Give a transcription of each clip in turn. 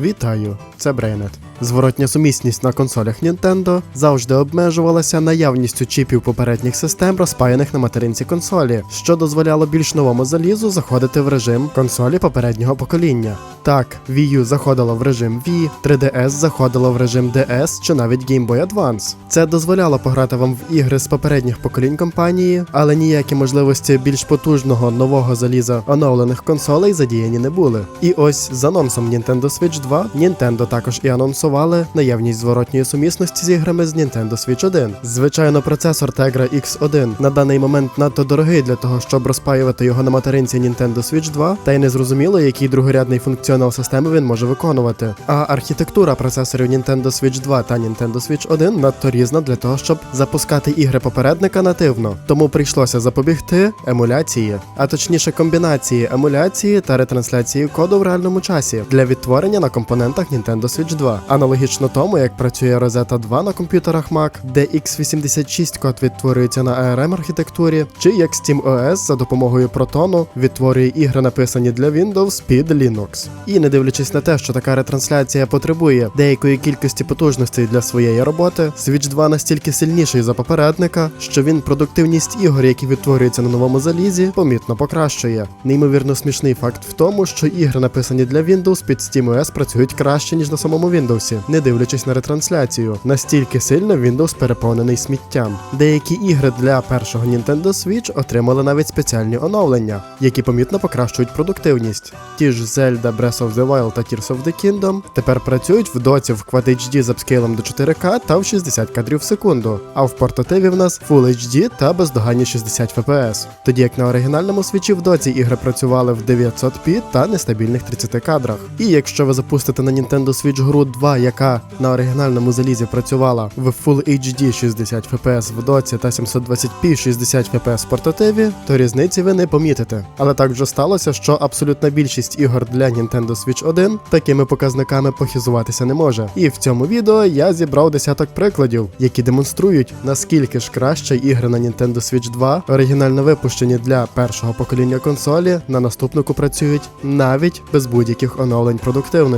Вітаю, це Брейнет. Зворотня сумісність на консолях Nintendo завжди обмежувалася наявністю чіпів попередніх систем, розпаяних на материнці консолі, що дозволяло більш новому залізу заходити в режим консолі попереднього покоління. Так, Wii U заходило в режим Wii, 3DS заходило в режим DS чи навіть Game Boy Advance. Це дозволяло пограти вам в ігри з попередніх поколінь компанії, але ніякі можливості більш потужного нового заліза оновлених консолей задіяні не були. І ось з анонсом Nintendo Switch 2 Nintendo також і анонсували наявність зворотньої сумісності з іграми з Nintendo Switch 1. Звичайно, процесор Tegra X1 на даний момент надто дорогий для того, щоб розпаювати його на материнці Nintendo Switch 2, та й не зрозуміло, який другорядний функціонал системи він може виконувати. А архітектура процесорів Nintendo Switch 2 та Nintendo Switch 1 надто різна для того, щоб запускати ігри попередника нативно. Тому прийшлося запобігти емуляції, а точніше комбінації емуляції та ретрансляції коду в реальному часі для відтворення на компонентах Nintendo Switch 2, аналогічно тому, як працює Rosetta 2 на комп'ютерах Mac, де x86 код відтворюється на ARM архітектурі, чи як SteamOS за допомогою Proton відтворює ігри, написані для Windows під Linux. І не дивлячись на те, що така ретрансляція потребує деякої кількості потужностей для своєї роботи, Switch 2 настільки сильніший за попередника, що він продуктивність ігор, які відтворюються на новому залізі, помітно покращує. Неймовірно смішний факт в тому, що ігри, написані для Windows під SteamOS, працюють краще ніж на самому Windows, не дивлячись на ретрансляцію. Настільки сильно Windows переповнений сміттям. Деякі ігри для першого Nintendo Switch отримали навіть спеціальні оновлення, які помітно покращують продуктивність. Ті ж Zelda Breath of the Wild та Tears of the Kingdom тепер працюють в доці в Quad HD з апскейлом до 4К та в 60 кадрів в секунду, а в портативі в нас Full HD та бездоганні 60 FPS. Тоді як на оригінальному свічі в доці ігри працювали в 900p та нестабільних 30 кадрах. І якщо ви запустите на Nintendo Switch гру 2, яка на оригінальному залізі працювала в Full HD 60 FPS в доці та 720p 60 FPS в портативі, то різниці ви не помітите. Але так вже сталося, що абсолютна більшість ігор для Nintendo Switch 1 такими показниками похизуватися не може. І в цьому відео я зібрав десяток прикладів, які демонструють, наскільки ж краще ігри на Nintendo Switch 2, оригінально випущені для першого покоління консолі, на наступнику працюють навіть без будь-яких оновлень продуктивності.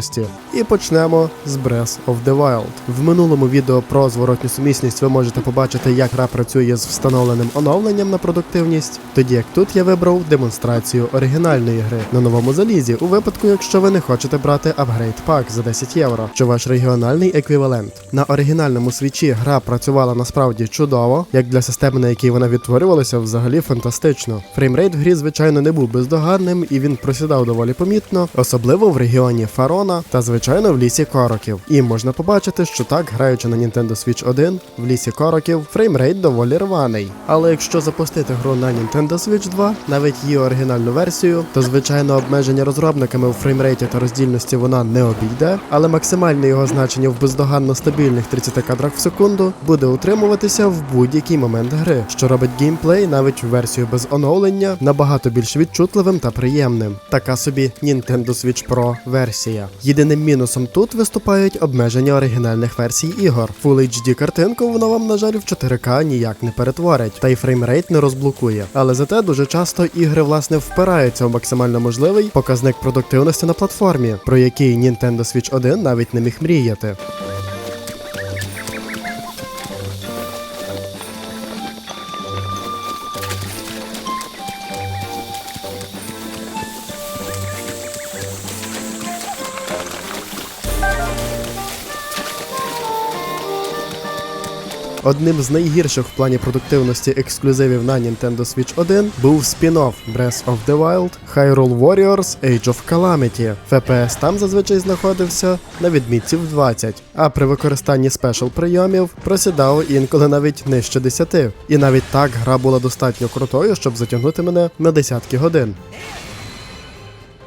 І почнемо з Breath of the Wild. В минулому відео про зворотню сумісність ви можете побачити, як гра працює з встановленим оновленням на продуктивність, тоді як тут я вибрав демонстрацію оригінальної гри на новому залізі, у випадку, якщо ви не хочете брати апгрейд пак за 10 євро, чи ваш регіональний еквівалент. На оригінальному свічі гра працювала насправді чудово, як для системи, на якій вона відтворювалася, взагалі фантастично. Фреймрейт в грі, звичайно, не був бездоганним і він просідав доволі помітно, особливо в регіоні Фарона та звичайно в лісі Короків. І можна побачити, що так, граючи на Nintendo Switch 1, в лісі Короків фреймрейт доволі рваний. Але якщо запустити гру на Nintendo Switch 2, навіть її оригінальну версію, то звичайно обмеження розробниками у фреймрейті та роздільності вона не обійде, але максимальне його значення в бездоганно стабільних 30 кадрах в секунду буде утримуватися в будь-який момент гри, що робить геймплей навіть в версію без оновлення набагато більш відчутливим та приємним. Така собі Nintendo Switch Pro версія. Єдиним мінусом тут виступають обмеження оригінальних версій ігор. Full HD картинку воно вам, на жаль, в 4К ніяк не перетворить, та й фреймрейт не розблокує. Але зате дуже часто ігри власне впираються у максимально можливий показник продуктивності на платформі, про який Nintendo Switch 1 навіть не міг мріяти. Одним з найгірших в плані продуктивності ексклюзивів на Nintendo Switch 1 був спін-офф Breath of the Wild Hyrule Warriors Age of Calamity. FPS там зазвичай знаходився на відмітці в 20, а при використанні спешл прийомів просідав інколи навіть нижче 10. І навіть так гра була достатньо крутою, щоб затягнути мене на десятки годин.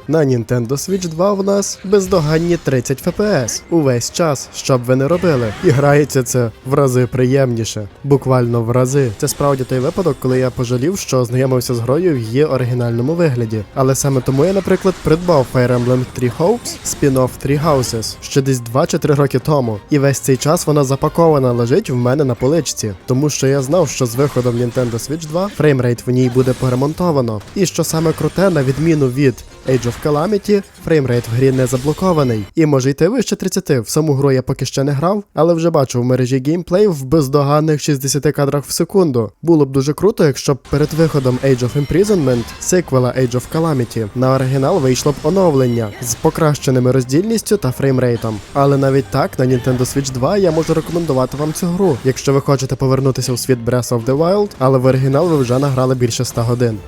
На Nintendo Switch 2 в нас бездоганні 30 FPS увесь час, що б ви не робили. І грається це в рази приємніше, буквально в рази. Це справді той випадок, коли я пожалів, що ознайомився з грою в її оригінальному вигляді. Але саме тому я, наприклад, придбав Fire Emblem Three Hopes спін-офф Three Houses ще десь 2 чи 3 роки тому. І весь цей час вона запакована лежить в мене на поличці, тому що я знав, що з виходом Nintendo Switch 2 фреймрейт в ній буде поремонтовано. І що саме круте, на відміну від Age of Calamity, фреймрейт в грі не заблокований. І може йти вище 30. В саму гру я поки ще не грав, але вже бачу в мережі геймплей в бездоганних 60 кадрах в секунду. Було б дуже круто, якщо б перед виходом Age of Imprisonment, сиквела Age of Calamity, на оригінал вийшло б оновлення з покращеними роздільністю та фреймрейтом. Але навіть так на Nintendo Switch 2 я можу рекомендувати вам цю гру, якщо ви хочете повернутися у світ Breath of the Wild, але в оригінал ви вже награли більше 100 годин.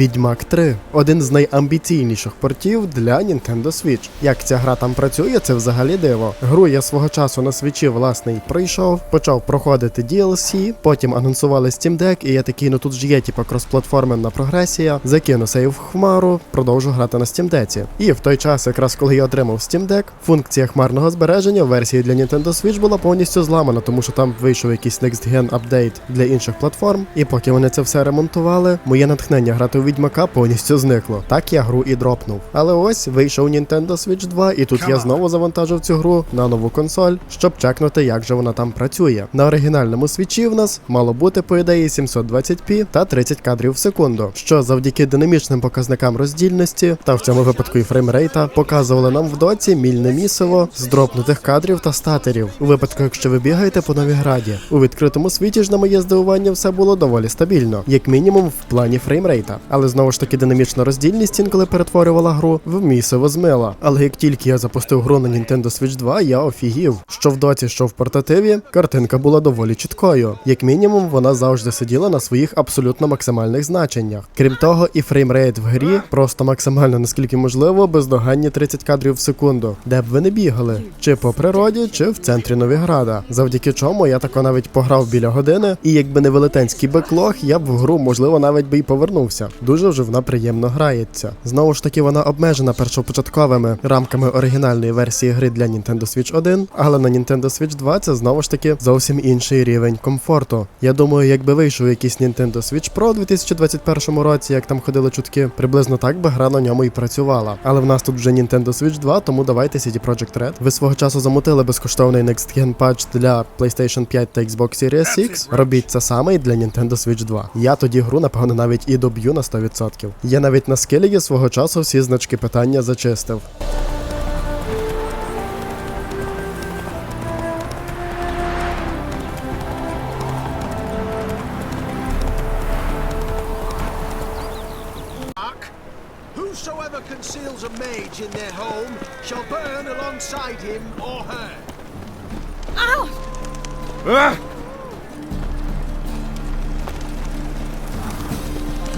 Відьмак 3 один з найамбіційніших портів для Nintendo Switch. Як ця гра там працює, це взагалі диво. Гру я свого часу на свічі власний пройшов, почав проходити DLC, потім анонсували Steam Deck, і я такий, ну тут ж є типа кросплатформенна прогресія. Закину сейв в хмару, продовжу грати на Steam Deck. І в той час, якраз коли я отримав Steam Deck, функція хмарного збереження в версії для Nintendo Switch була повністю зламана, тому що там вийшов якийсь Next Gen апдейт для інших платформ. І поки вони це все ремонтували, моє натхнення грати у Відьмака повністю зникло. Так я гру і дропнув. Але ось вийшов Nintendo Switch 2, і тут я знову завантажив цю гру на нову консоль, щоб чекнути, як же вона там працює. На оригінальному свічі в нас мало бути по ідеї 720p та 30 кадрів в секунду, що завдяки динамічним показникам роздільності та в цьому випадку і фреймрейта показували нам в доці мільне місиво з дропнутих кадрів та статерів. У випадку, якщо ви бігаєте по Новіграді. У відкритому світі ж на моє здивування все було доволі стабільно, як мінімум в плані фреймрейта. Але знову ж таки динамічна роздільність інколи перетворювала гру в місиво змила. Але як тільки я запустив гру на Nintendo Switch 2, я офігів. Що в доці, що в портативі, картинка була доволі чіткою. Як мінімум, вона завжди сиділа на своїх абсолютно максимальних значеннях. Крім того, і фреймрейт в грі просто максимально наскільки можливо, бездоганні 30 кадрів в секунду, де б ви не бігали, чи по природі, чи в центрі Новіграда. Завдяки чому я тако навіть пограв біля години, і якби не велетенський беклог, я б в гру можливо навіть би й повернувся. Дуже вже вона приємно грається. Знову ж таки, вона обмежена першопочатковими рамками оригінальної версії гри для Nintendo Switch 1, але на Nintendo Switch 2 це знову ж таки зовсім інший рівень комфорту. Я думаю, якби вийшов якийсь Nintendo Switch Pro у 2021 році, як там ходили чутки, приблизно так би гра на ньому і працювала. Але в нас тут вже Nintendo Switch 2, тому давайте CD Projekt Red. Ви свого часу замутили безкоштовний Next Gen Patch для PlayStation 5 та Xbox Series X. Робіть це саме і для Nintendo Switch 2. Я тоді гру, напевно, навіть і доб'ю на 100%. Я навіть на скелігі свого часу всі значки питання зачистив.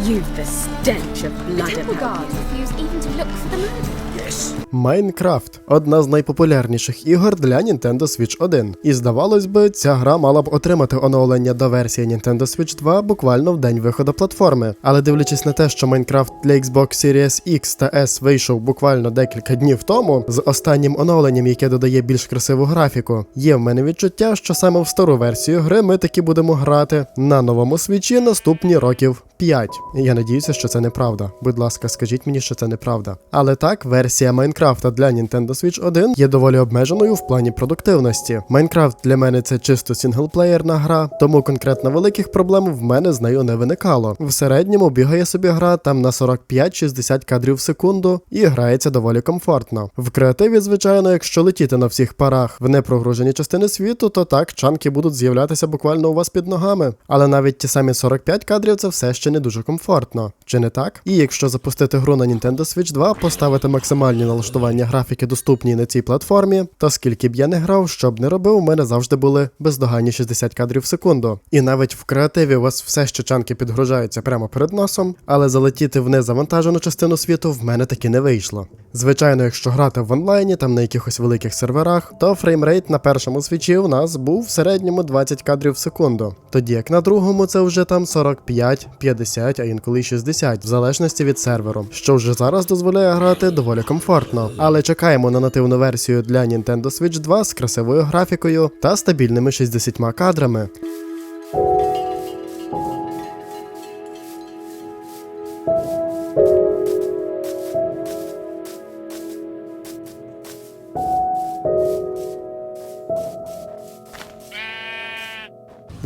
You've the stench of blood about guards you. refuse even to look for the man. Yes. Майнкрафт одна з найпопулярніших ігор для Nintendo Switch 1. І здавалось би, ця гра мала б отримати оновлення до версії Nintendo Switch 2 буквально в день виходу платформи. Але дивлячись на те, що Майнкрафт для Xbox Series X та S вийшов буквально декілька днів тому, з останнім оновленням, яке додає більш красиву графіку, є в мене відчуття, що саме в стару версію гри ми таки будемо грати на новому свічі наступні років 5. Я надіюся, що це неправда. Будь ласка, скажіть мені, що це неправда. Але так, версія Майнкрафта для Nintendo Switch 1 є доволі обмеженою в плані продуктивності. Майнкрафт для мене це чисто сінглплеєрна гра, тому конкретно великих проблем в мене з нею не виникало. В середньому бігає собі гра там на 45-60 кадрів в секунду і грається доволі комфортно. В креативі, звичайно, якщо летіти на всіх парах в непрогружені частини світу, то так чанки будуть з'являтися буквально у вас під ногами. Але навіть ті самі 45 кадрів це все ще не дуже комфортно, чи не так? І якщо запустити гру на Nintendo Switch 2, поставити максимальні налаштування графіки доступні на цій платформі, то скільки б я не грав, що б не робив, у мене завжди були бездоганні 60 кадрів в секунду. І навіть в креативі у вас все ще чанки підгружаються прямо перед носом, але залетіти в незавантажену частину світу в мене таки не вийшло. Звичайно, якщо грати в онлайні, там на якихось великих серверах, то фреймрейт на першому свічі у нас був в середньому 20 кадрів в секунду. Тоді як на другому це вже там 45, 50, а інколи 60, в залежності від серверу, що вже зараз дозволяє грати доволі комфортно. Але чекаємо на нативну версію для Nintendo Switch 2 з красивою графікою та стабільними 60 кадрами.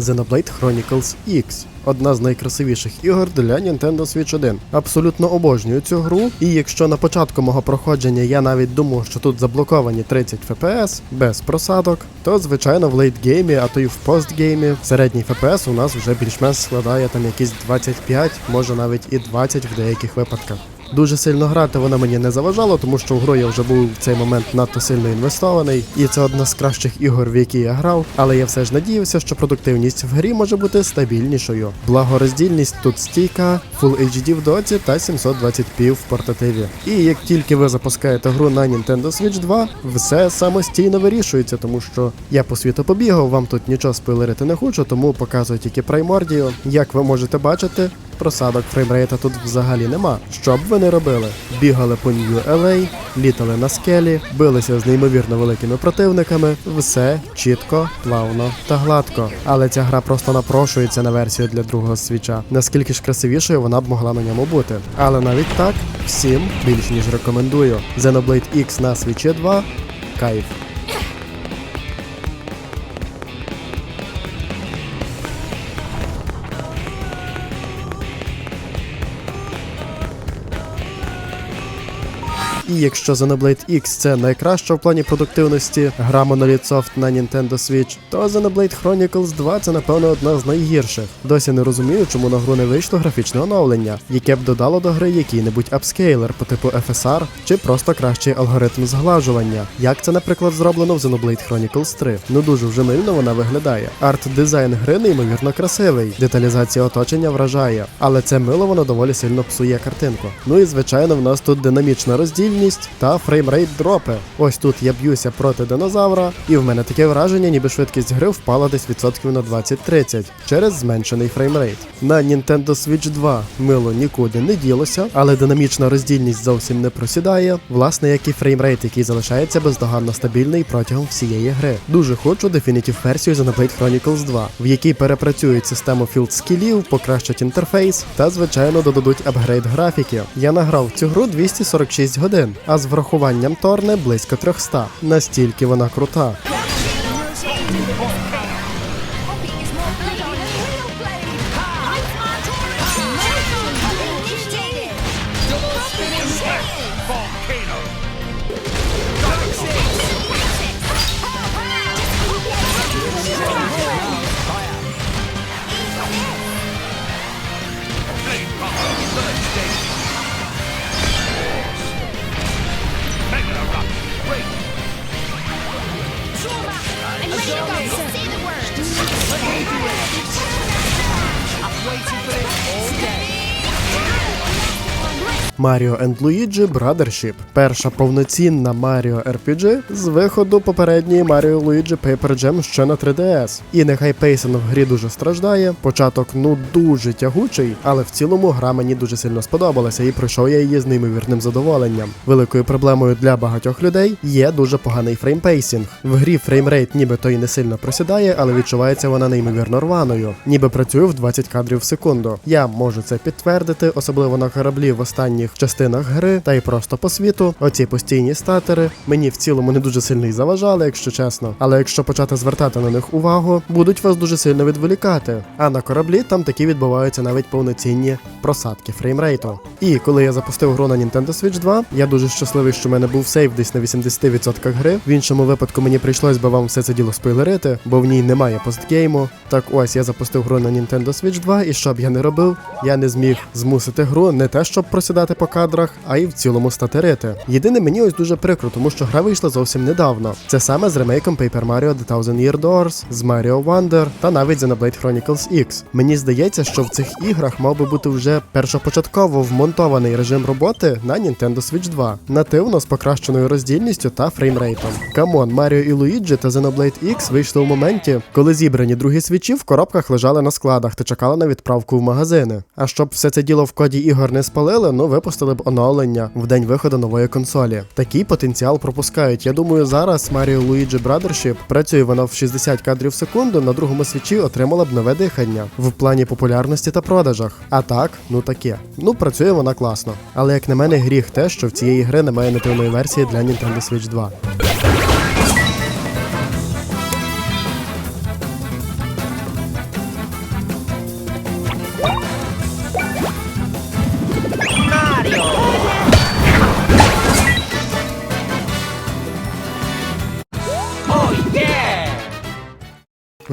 Xenoblade Chronicles X. Одна з найкрасивіших ігор для Nintendo Switch 1. Абсолютно обожнюю цю гру, і якщо на початку мого проходження я навіть думав, що тут заблоковані 30 FPS без просадок, то звичайно в лейтгеймі, а то й в постгеймі середній FPS у нас вже більш-менш складає там якісь 25, може навіть і 20 в деяких випадках. Дуже сильно грати вона мені не заважала, тому що в гру я вже був в цей момент надто сильно інвестований, і це одна з кращих ігор, в які я грав. Але я все ж надіявся, що продуктивність в грі може бути стабільнішою. Благо роздільність тут стійка, Full HD в доці та 720p в портативі. І як тільки ви запускаєте гру на Nintendo Switch 2, все самостійно вирішується, тому що я по світу побігав, вам тут нічого спойлерити не хочу, тому показую тільки Primordial. Як ви можете бачити, просадок фреймрейта тут взагалі нема. Що б ви не робили? Бігали по New LA, літали на скелі, билися з неймовірно великими противниками, все чітко, плавно та гладко. Але ця гра просто напрошується на версію для другого свіча. Наскільки ж красивішою вона б могла на ньому бути. Але навіть так, всім більш ніж рекомендую. Xenoblade X на свічі 2 кайф. Якщо Xenoblade X це найкраща в плані продуктивності гра Monolith Soft на Nintendo Switch, то Xenoblade Chronicles 2 це напевно одна з найгірших. Досі не розумію, чому на гру не вийшло графічне оновлення, яке б додало до гри який-небудь апскейлер по типу FSR чи просто кращий алгоритм зглажування. Як це, наприклад, зроблено в Xenoblade Chronicles 3. Ну дуже вже мильно вона виглядає. Арт-дизайн гри неймовірно красивий, деталізація оточення вражає, але це мило воно доволі сильно псує картинку. Ну і звичайно, в нас тут динамічна роздільність та фреймрейт дропи. Ось тут я б'юся проти динозавра, і в мене таке враження, ніби швидкість гри впала десь відсотків на 20-30 через зменшений фреймрейт. На Nintendo Switch 2 мило нікуди не ділося, але динамічна роздільність зовсім не просідає. Власне, як і фреймрейт, який залишається бездоганно стабільний протягом всієї гри. Дуже хочу Definitive версію Xenoblade Chronicles 2, в якій перепрацюють систему філд скілів, покращать інтерфейс та, звичайно, додадуть апгрейд графіки. Я награв цю гру 246 годин, а з врахуванням Торне близько 300. Настільки вона крута. Mario and Luigi Brothership – перша повноцінна Mario RPG з виходу попередньої Mario Luigi Paper Jam ще на 3DS. І нехай пейсинг в грі дуже страждає. Початок ну дуже тягучий, але в цілому гра мені дуже сильно сподобалася і пройшов я її з неймовірним задоволенням. Великою проблемою для багатьох людей є дуже поганий фреймпейсінг. В грі фреймрейт ніби то й не сильно просідає, але відчувається вона неймовірно рваною, ніби працює в 20 кадрів в секунду. Я можу це підтвердити, особливо на кораблі в останніх частинах гри, та й просто по світу. Оці постійні статери мені в цілому не дуже сильно й заважали, якщо чесно. Але якщо почати звертати на них увагу, будуть вас дуже сильно відволікати. А на кораблі там такі відбуваються навіть повноцінні просадки фреймрейту. І коли я запустив гру на Nintendo Switch 2, я дуже щасливий, що в мене був сейв десь на 80% гри. В іншому випадку мені прийшлось би вам все це діло спойлерити, бо в ній немає постгейму. Так ось я запустив гру на Nintendo Switch 2, і що б я не робив, я не зміг змусити гру не те, щоб просідати по кадрах, а й в цілому статерити. Єдине мені ось дуже прикро, тому що гра вийшла зовсім недавно. Це саме з ремейком Paper Mario The Thousand Year Doors, з Mario Wonder та навіть Xenoblade Chronicles X. Мені здається, що в цих іграх мав би бути вже першопочатково вмонтований режим роботи на Nintendo Switch 2, нативно з покращеною роздільністю та фреймрейтом. Камон, Mario і Luigi та Xenoblade X вийшли в моменті, коли зібрані другі свічі в коробках лежали на складах та чекали на відправку в магазини. А щоб все це діло в коді ігор не спалили, ну випустили б оновлення в день виходу нової консолі. Такий потенціал пропускають. Я думаю, зараз Mario Luigi Brothership працює вона в 60 кадрів в секунду, на другому свічі отримала б нове дихання в плані популярності та продажах. А так, ну таке. Ну працює вона класно. Але як на мене, гріх те, що в цієї гри немає нативної версії для Nintendo Switch 2.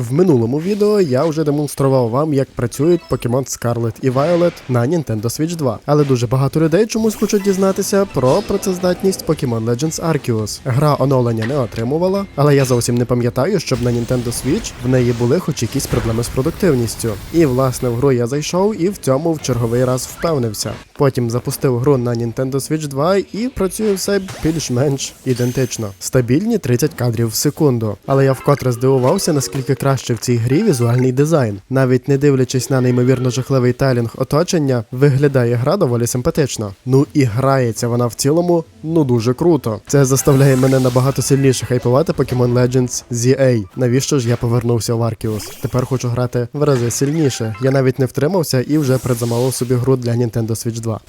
В минулому відео я вже демонстрував вам, як працюють Pokemon Scarlet і Violet на Nintendo Switch 2. Але дуже багато людей чомусь хочуть дізнатися про працездатність Pokemon Legends Arceus. Гра оновлення не отримувала, але я зовсім не пам'ятаю, щоб на Nintendo Switch в неї були хоч якісь проблеми з продуктивністю. І власне в гру я зайшов і в цьому в черговий раз впевнився. Потім запустив гру на Nintendo Switch 2 і працює все більш-менш ідентично. Стабільні 30 кадрів в секунду. Але я вкотре здивувався, наскільки краще в цій грі візуальний дизайн. Навіть не дивлячись на неймовірно жахливий тайлінг оточення, виглядає гра доволі симпатично. Ну і грається вона в цілому ну дуже круто. Це заставляє мене набагато сильніше хайпувати Pokemon Legends ZA. Навіщо ж я повернувся в Arceus? Тепер хочу грати в рази сильніше. Я навіть не втримався і вже предзамовив собі гру для Nintendo Switch 2.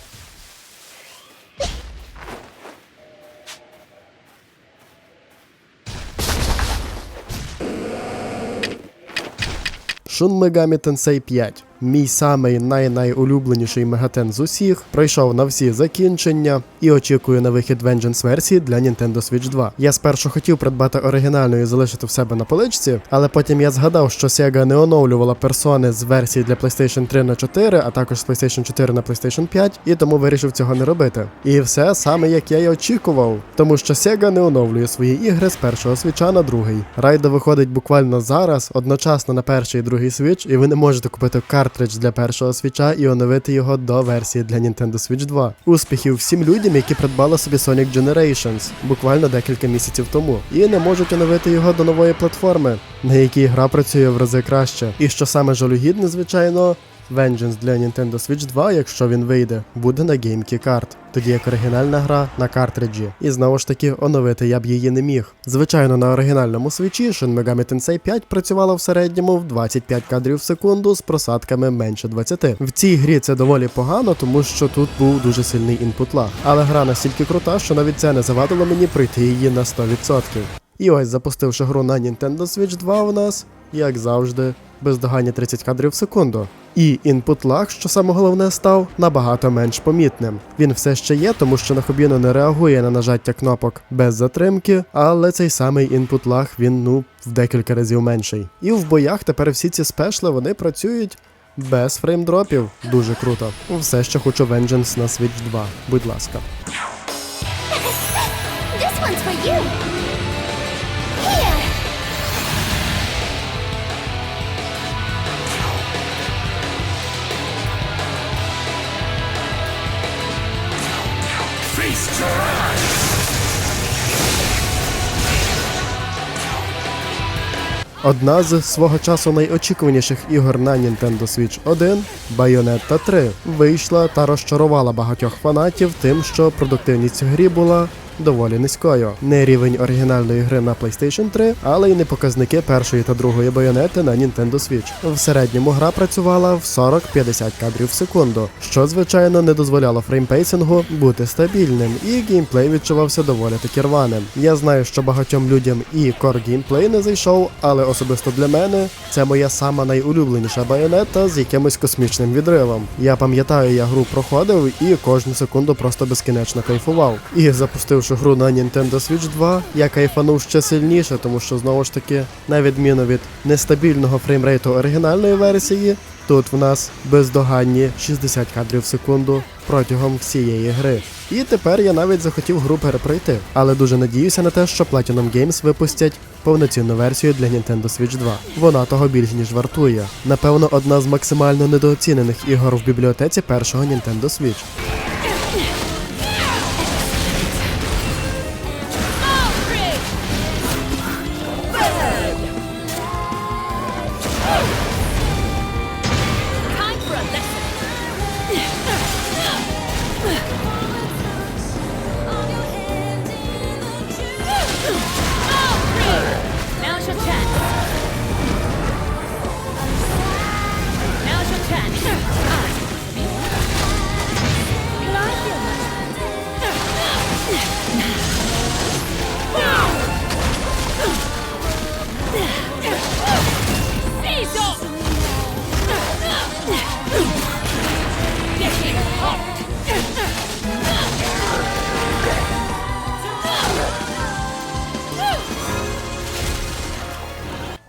Megami Tensei 5. Мій самий най-найулюбленіший мегатен з усіх, пройшов на всі закінчення і очікую на вихід Vengeance версії для Nintendo Switch 2. Я спершу хотів придбати оригінальну і залишити в себе на поличці, але потім я згадав, що Sega не оновлювала персони з версії для PlayStation 3 на 4, а також з PlayStation 4 на PlayStation 5, і тому вирішив цього не робити. І все саме як я й очікував, тому що Sega не оновлює свої ігри з першого свіча на другий. Райда виходить буквально зараз, одночасно на перший і другий свіч, і ви не можете купити картридж для першого свіча і оновити його до версії для Nintendo Switch 2. Успіхів всім людям, які придбали собі Sonic Generations буквально декілька місяців тому, і не можуть оновити його до нової платформи, на якій гра працює в рази краще. І що саме жалюгідне, звичайно. Vengeance для Nintendo Switch 2, якщо він вийде, буде на GameKey Card, тоді як оригінальна гра на картриджі. І знову ж таки, оновити я б її не міг. Звичайно, на оригінальному свічі Shin Megami Tensei 5 працювала в середньому в 25 кадрів в секунду з просадками менше 20. В цій грі це доволі погано, тому що тут був дуже сильний інпут лаг. Але гра настільки крута, що навіть це не завадило мені пройти її на 100%. І ось запустивши гру на Nintendo Switch 2 у нас, як завжди, бездоганні 30 кадрів в секунду. І інпут лаг, що саме головне, став набагато менш помітним. Він все ще є, тому що на Хобіно не реагує на нажаття кнопок без затримки, але цей самий інпут лаг він ну в декілька разів менший. І в боях тепер всі ці спешли вони працюють. Без фреймдропів дуже круто. Все ще хочу Vengeance на Switch 2. Будь ласка. This one's for you. Одна з свого часу найочікуваніших ігор на Nintendo Switch 1 Bayonetta 3 вийшла та розчарувала багатьох фанатів тим, що продуктивність грі була доволі низькою. Не рівень оригінальної гри на PlayStation 3, але й не показники першої та другої байонети на Nintendo Switch. В середньому гра працювала в 40-50 кадрів в секунду, що звичайно не дозволяло фреймпейсингу бути стабільним, і геймплей відчувався доволі таки рваним. Я знаю, що багатьом людям і кор геймплей не зайшов, але особисто для мене це моя сама найулюбленіша байонета з якимось космічним відривом. Я пам'ятаю, я гру проходив і кожну секунду просто безкінечно кайфував. І запустивши гру на Nintendo Switch 2, я кайфанув ще сильніше, тому що знову ж таки, на відміну від нестабільного фреймрейту оригінальної версії, тут в нас бездоганні 60 кадрів в секунду протягом всієї гри. І тепер я навіть захотів гру перепройти, але дуже надіюся на те, що Platinum Games випустять повноцінну версію для Nintendo Switch 2. Вона того більш ніж вартує. Напевно, одна з максимально недооцінених ігор в бібліотеці першого Nintendo Switch.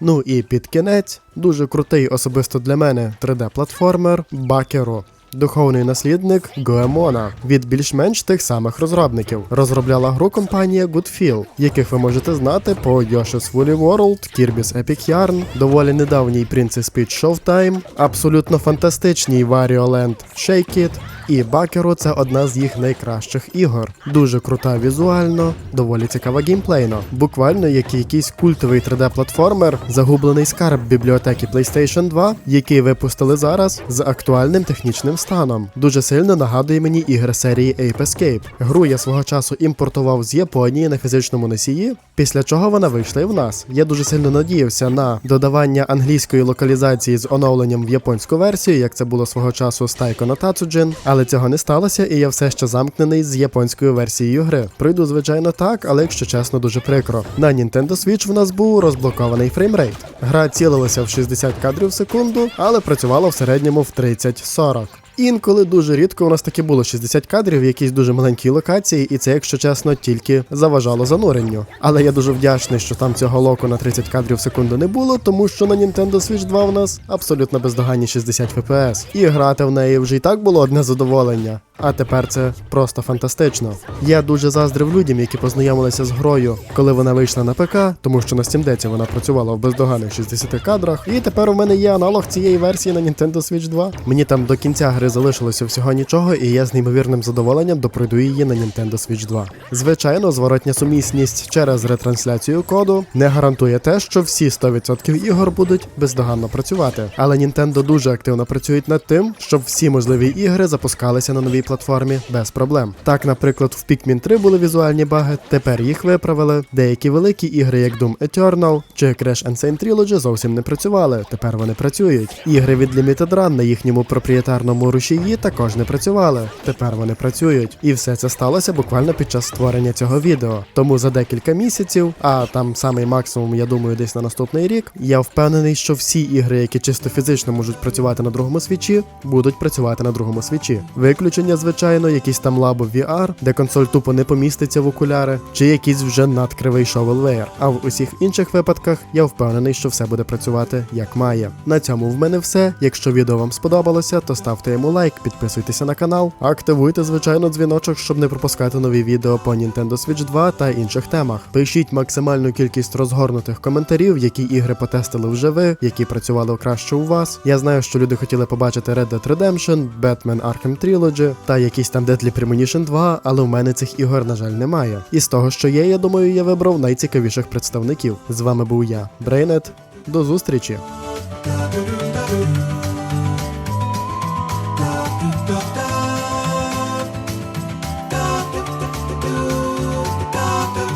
Ну і під кінець дуже крутий особисто для мене 3D-платформер Бакеро. Духовний наслідник Гоемона від більш-менш тих самих розробників. Розробляла гру компанія Goodfeel, яких ви можете знати по Yoshi's Woolly World, Kirby's Epic Yarn, доволі недавній Princess Peach Showtime, абсолютно фантастичній Wario Land Shake It, і Бакеру це одна з їх найкращих ігор. Дуже крута візуально, доволі цікава геймплейно. Буквально як якийсь культовий 3D-платформер, загублений скарб бібліотеки PlayStation 2, який випустили зараз з актуальним технічним станом. Дуже сильно нагадує мені ігри серії Ape Escape. Гру я свого часу імпортував з Японії на фізичному носії, після чого вона вийшла і в нас. Я дуже сильно надіявся на додавання англійської локалізації з оновленням в японську версію, як це було свого часу з Taiko no Tatsujin, але цього не сталося, і я все ще замкнений з японською версією гри. Пройду, звичайно, так, але якщо чесно, дуже прикро. На Nintendo Switch в нас був розблокований фреймрейт. Гра цілилася в 60 кадрів в секунду, але працювала в середньому в 30-40. Інколи дуже рідко у нас таки було 60 кадрів в якійсь дуже маленькій локації, і це, якщо чесно, тільки заважало зануренню. Але я дуже вдячний, що там цього локу на 30 кадрів в секунду не було, тому що на Nintendo Switch 2 у нас абсолютно бездоганні 60 FPS. І грати в неї вже і так було одне задоволення. А тепер це просто фантастично. Я дуже заздрив людям, які познайомилися з грою, коли вона вийшла на ПК, тому що на Steam Deck вона працювала в бездоганних 60 кадрах. І тепер у мене є аналог цієї версії на Nintendo Switch 2. Мені там до кінця гри залишилося всього нічого, і я з неймовірним задоволенням допройду її на Nintendo Switch 2. Звичайно, зворотня сумісність через ретрансляцію коду не гарантує те, що всі 100% ігор будуть бездоганно працювати. Але Nintendo дуже активно працюють над тим, щоб всі можливі ігри запускалися на новій платформі без проблем. Так, наприклад, в Pikmin 3 були візуальні баги, тепер їх виправили. Деякі великі ігри, як Doom Eternal чи Crash Insane Trilogy, зовсім не працювали. Тепер вони працюють. Ігри від Limited Run на їхньому проприєтарному рушії також не працювали. Тепер вони працюють. І все це сталося буквально під час створення цього відео. Тому за декілька місяців, а там самий максимум, я думаю, десь на наступний рік, я впевнений, що всі ігри, які чисто фізично можуть працювати на другому свічі, будуть працювати на другому свічі. Виключення, звичайно, якийсь там лабо VR, де консоль тупо не поміститься в окуляри, чи якийсь вже надкривий shovelware. А в усіх інших випадках я впевнений, що все буде працювати як має. На цьому в мене все. Якщо відео вам сподобалося, то ставте йому лайк, підписуйтеся на канал, активуйте звичайно дзвіночок, щоб не пропускати нові відео по Nintendo Switch 2 та інших темах. Пишіть максимальну кількість розгорнутих коментарів, які ігри потестили вже ви, які працювали краще у вас. Я знаю, що люди хотіли побачити Red Dead Redemption, Batman Arkham Trilogy та якийсь там Deadly Premonition 2, але в мене цих ігор, на жаль, немає. І з того, що є, я думаю, я вибрав найцікавіших представників. З вами був я, Брейнет. До зустрічі!